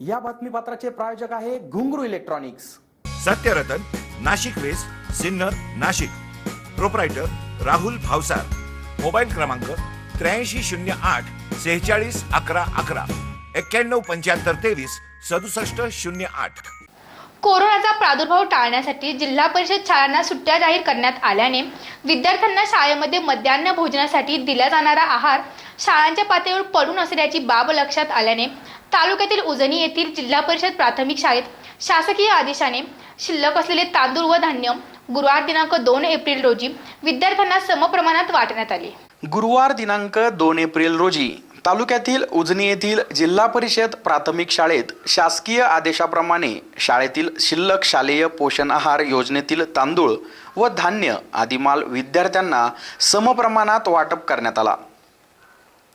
या बातमीपत्राचे प्रायोजक आहे Ghungroo electronics. Satyaratan Nashik west Sinnar Nashik. Proprietor Rahul Bhavsar. Mobile क्रमांक त्र्याऐंशी शून्य आठ सेहेचाळीस अकरा अकरा. एक्क्याण्णव पंच्याहत्तर तेवीस सदुसष्ट शून्य आठ. कोरोनाचा प्रादुर्भाव टाळण्यासाठी जिल्हा परिषद शाळांना सुट्ट्या जाहीर करण्यात आल्याने विद्यार्थ्यांना शाळेमध्ये मध्यान्ह भोजनासाठी दिला जाणारा आहार शाळांच्या पातळीवर पडून असल्याची बाब लक्षात आल्याने तालुक्यातील उजनी येथील जिल्हा परिषद प्राथमिक शाळेत शासकीय आदेशाने शिल्लक असलेले तांदूळ व धान्य गुरुवार दिनांक दोन एप्रिल रोजी विद्यार्थ्यांना समप्रमाणात वाटण्यात आले. गुरुवार दिनांक दोन एप्रिल रोजी तालुक्यातील उजनी येथील जिल्हा परिषद प्राथमिक शाळेत शासकीय आदेशाप्रमाणे शाळेतील शिल्लक शालेय पोषण आहार योजनेतील तांदूळ व धान्य आदी माल विद्यार्थ्यांना समप्रमाणात वाटप करण्यात आला.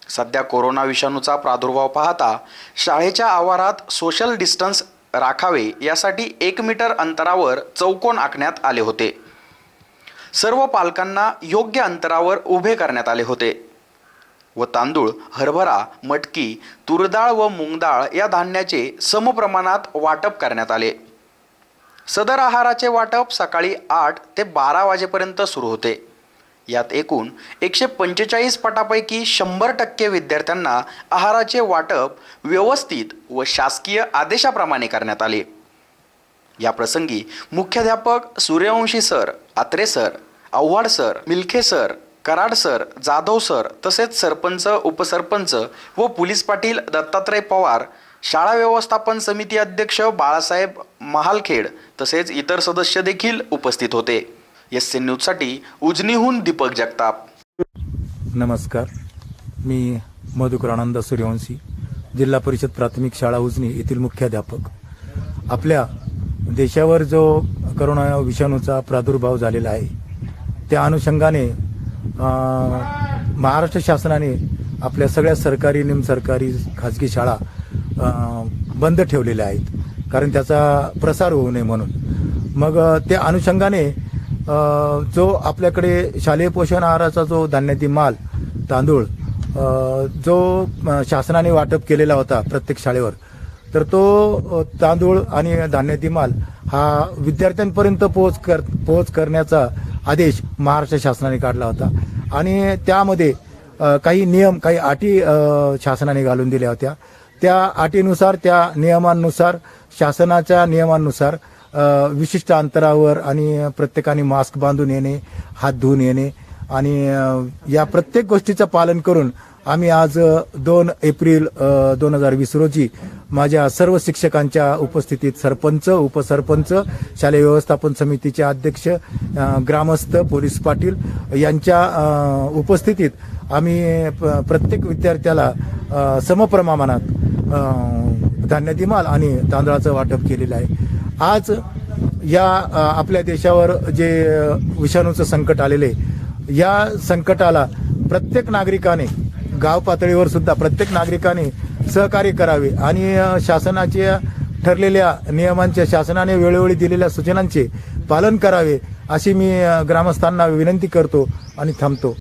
सध्या कोरोना विषाणूचा प्रादुर्भाव पाहता शाळेच्या आवारात सोशल डिस्टन्स राखावे यासाठी एक मीटर अंतरावर चौकोन आखण्यात आले होते. सर्व पालकांना योग्य अंतरावर उभे करण्यात आले होते. व तांदूळ हरभरा मटकी तुरडाळ व मुंगडाळ या धान्याचे समप्रमाणात वाटप करण्यात आले. सदर आहाराचे वाटप सकाळी आठ ते बारा वाजेपर्यंत सुरू होते. यात एकूण एकशे पंचेचाळीस पटापैकी शंभर टक्के विद्यार्थ्यांना आहाराचे वाटप व्यवस्थित व शासकीय आदेशाप्रमाणे करण्यात आले. या प्रसंगी मुख्याध्यापक Suryavanshi sir Atre sir Avhad sir Milkhe sir Karad sir Jadhav sir तसेच सरपंच उपसरपंच व पोलीस पाटील दत्तात्रय पवार शाळा व्यवस्थापन समिती अध्यक्ष बाळासाहेब महालखेड तसेच इतर सदस्य देखील उपस्थित होते. एस सी न्यूजसाठी उजनीहून दीपक जगताप. नमस्कार. मी मधुकर आनंद सूर्यवंशी जिल्हा परिषद प्राथमिक शाळा उजनी येथील मुख्याध्यापक. आपल्या देशावर जो करोना विषाणूचा प्रादुर्भाव झालेला आहे त्या अनुषंगाने महाराष्ट्र शासनाने आपल्या सगळ्या सरकारी निमसरकारी खाजगी शाळा बंद ठेवलेल्या आहेत. कारण त्याचा प्रसार होऊ नये म्हणून. मग त्या अनुषंगाने जो आपल्याकडे शालेय पोषण आहाराचा जो धान्याची माल तांदूळ जो शासनाने वाटप केलेला होता प्रत्येक शाळेवर तर तो तांदूळ आणि धान्याची माल हा विद्यार्थ्यांपर्यंत पोहोच कर पोहोच करण्याचा आदेश महाराष्ट्र शासनाने काढला होता. आणि त्यामध्ये काही नियम काही अटी शासनाने घालून दिल्या होत्या. त्या अटीनुसार त्या नियमांनुसार शासनाच्या नियमांनुसार विशिष्ट अंतरावर आणि प्रत्येकाने मास्क बांधून येणे हात धुवून येणे आणि या प्रत्येक गोष्टीचं पालन करून आम्ही आज दोन एप्रिल दोन हजार वीस रोजी माझ्या सर्व शिक्षकांच्या उपस्थितीत सरपंच उपसरपंच शालेय व्यवस्थापन समितीचे अध्यक्ष ग्रामस्थ पोलीस पाटील यांच्या उपस्थितीत आम्ही प- प्रत्येक विद्यार्थ्याला समप्रमाणात धान्य दिमाल आणि तांदळाचं वाटप केलेलं आहे. आज या आपल्या देशावर जे विषाणूचं संकट आलेले आहे, या संकटाला प्रत्येक नागरिकाने गाव पातळीवर सुद्धा प्रत्येक नागरिकाने सहकार्य करावे आणि शासनाच्या ठरलेल्या नियमांच्या शासनाने वेळोवेळी दिलेल्या सूचनांचे पालन करावे अशी मी ग्रामस्थांना विनंती करतो आणि थांबतो.